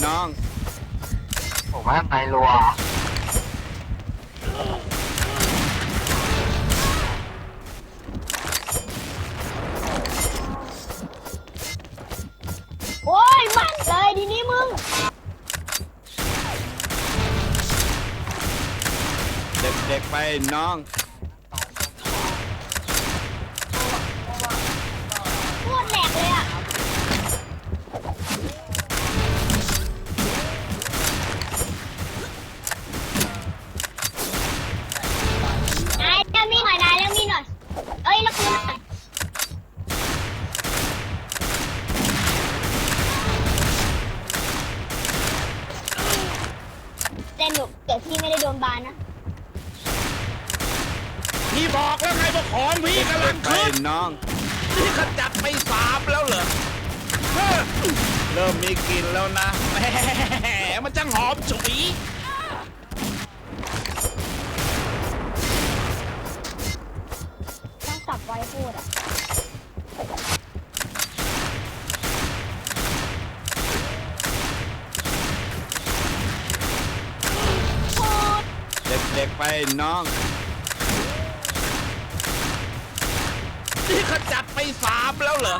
เด็กๆไปน้อง ผมว่าไงรัวโอ้ยมันเลยทีนี้มึง เด็กๆไปน้อง นบานนะพี่บอกแล้วไงว่าของพี่กำลังขึ้นน้อง นี่ขจัดไปสามแล้วเหรอเฮ้อเริ่มมีกลิ่นแล้วนะแหมมันจังหอมฉุยต้องสับไว้พูดอะพูด เด็กๆ ไปน้องนี่เขาจัดไปสามแล้วเหรอ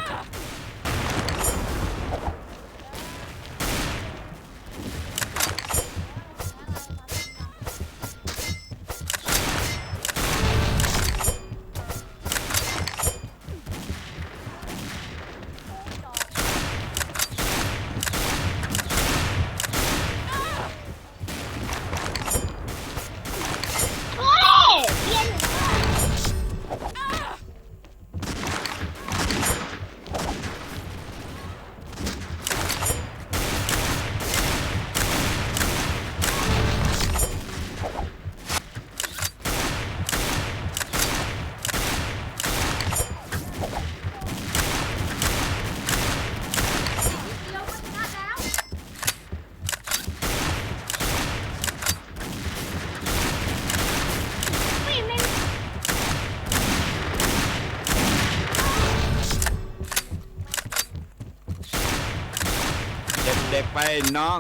น้อง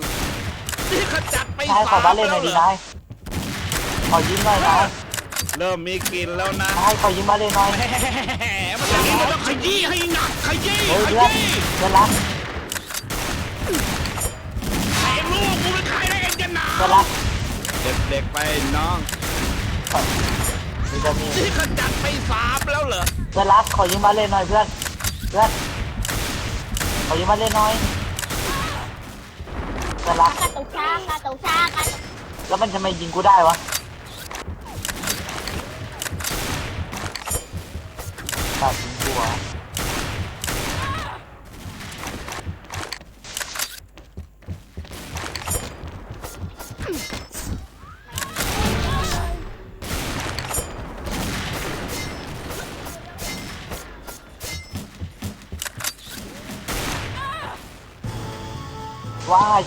นี่ขจัดไปนายขอสามบ้านเล่นหแล้น่อวยเหดีรอนายขอยิ้มหน่อยนายเริ่มมีกลิ่นแล้วนะ นายขอยิ้มบ้านเล่นหน่อยแหมมันจะมีมันต้องขยี้ให้หนักขยี้เฮ้ยขเพื่อนยี้เพื่อนรักไอ้ลูกกูเป็นใครได้เองจะหนาเพื่อนรักเด็กๆไปน้อง มีจะมีนี่ขจัดไปสามแล้วเหรอ เพื่อนรักขอยิ้มบ้านเล่นหน่อยเพื่อน เพื่อน ขอยิ้มบ้านเล่นหน่อย กระลักกาตุกชากระตุกชากาตุแล้วมันทำไมยิงกูได้วะตัดยิงกูอว้า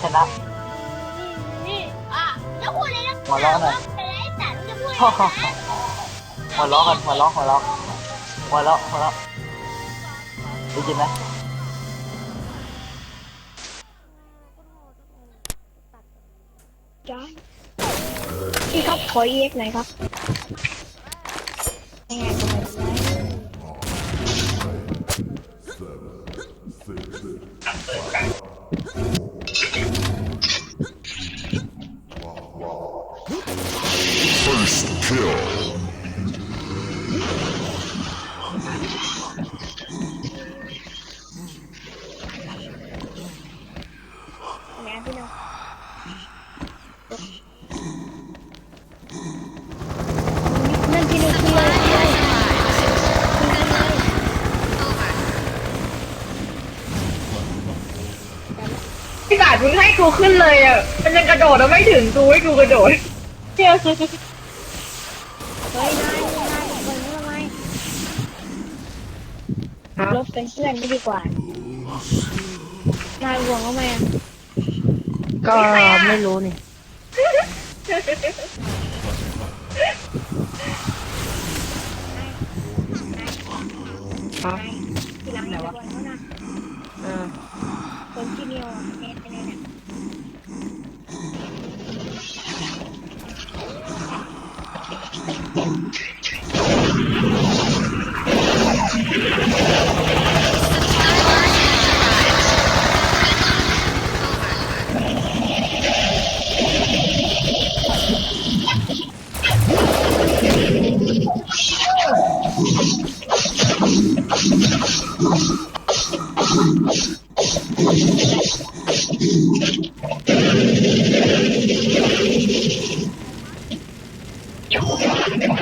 ชนะนี่อะจะพูดเลยนะหัวเราะหน่อยเป็นไรแต่จะพูดฮ่าอะไรฮ่านะหัวเราะกันหัวเราะหัวเราะหัวเราะหัวเราะได้ยินไหมจ้าพี่ครับขอเอ็กหน่อยครับยังไง ดูขึ้นเลยอะ มันยังกระโดดแล้วไม่ถึงกูให้กูกระโดดเที่ยวเฮ้ยนายนายเปิดทำไมลบเป็นเพื่อนไม่ดีกว่านายห่วงเขาไหมอะก็ไม่รู้นี่ทีหลังอย่าบ่นเขานะเออเปินที่เนียวอะ Bone changing.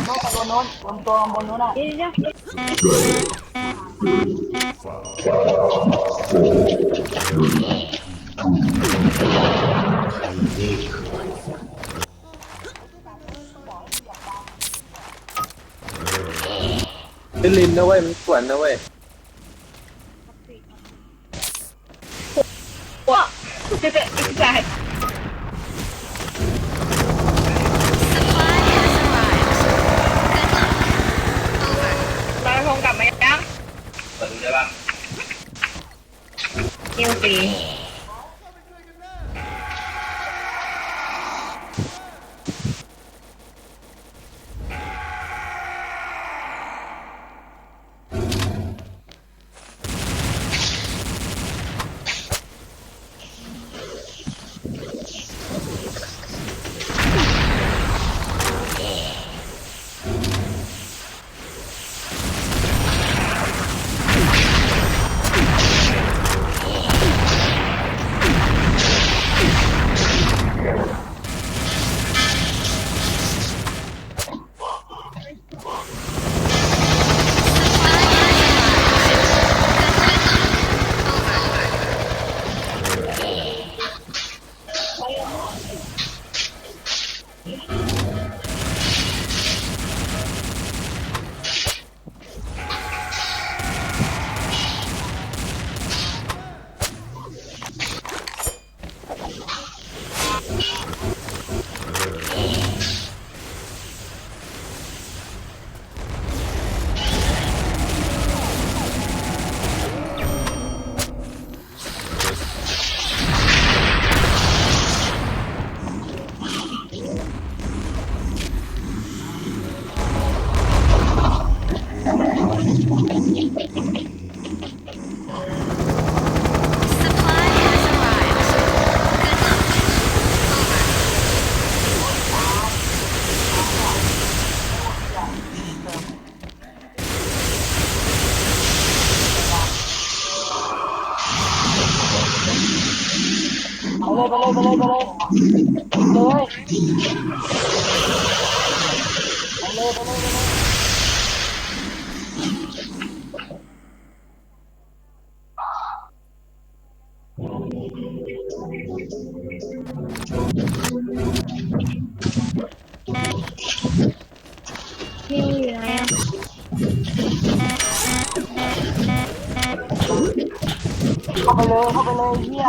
นโน้นบนโน้นบนตัวบนโน้นอะเดี๋ยวเดี๋ยวลิลินนะเว้ยมันสวนนะเว้ยว้าจะจะอีกใจ นิวอยู่ไหนอะเข้าไปเลยเข้าไปเลยเฮีย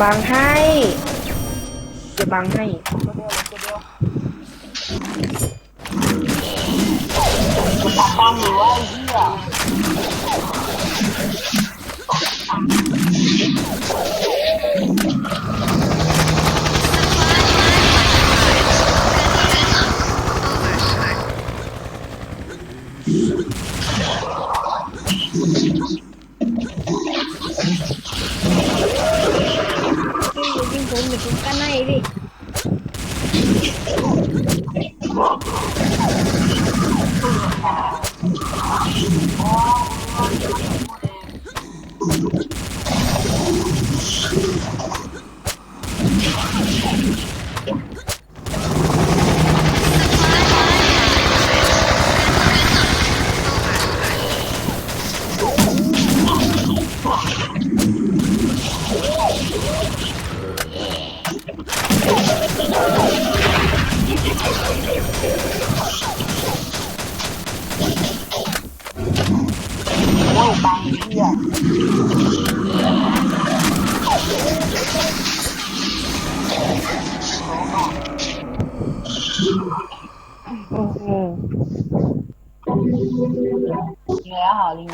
บังให้จะบังให้กูตัดตั้งอยู่ว่า หี้ยโอ้โหเนื้อหาลิง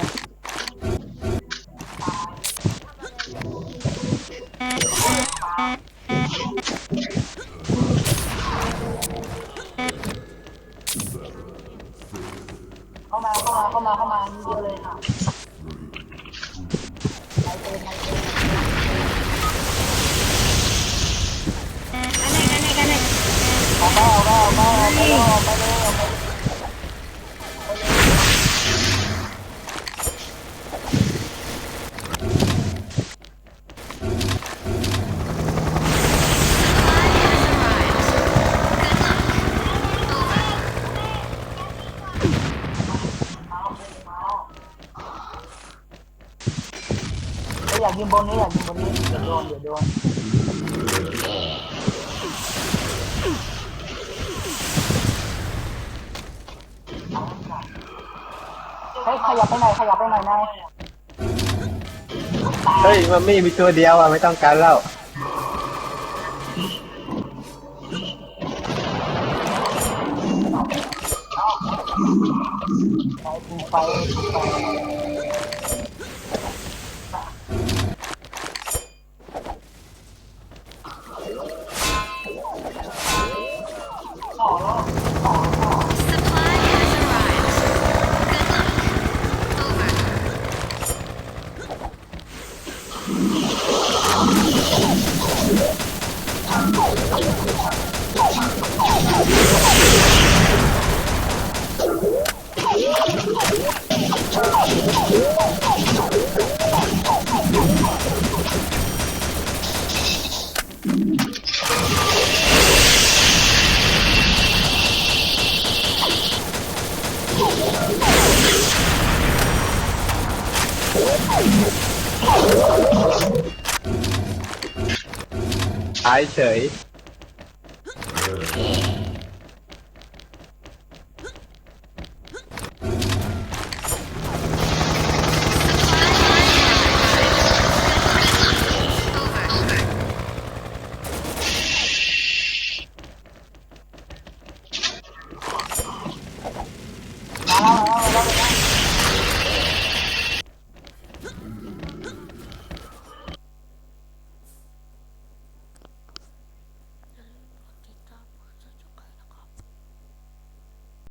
เข้ามาเข้ามาเข้ามาเข้ามาเยอะเลยค่ะ อาไปเอาไปเลยเอาไปเลยเอาไปเลยเอ้ยอยากยิงบนนี้อยากยิงบนนี้เดี๋ยวโดนเดี๋ยวโดน ยขยับไปหน่อยขยับไปหน่อยนายเฮ้ยมันมีมีตัวเดียวอะไม่ต้องการแล้วไปปูไป เฉย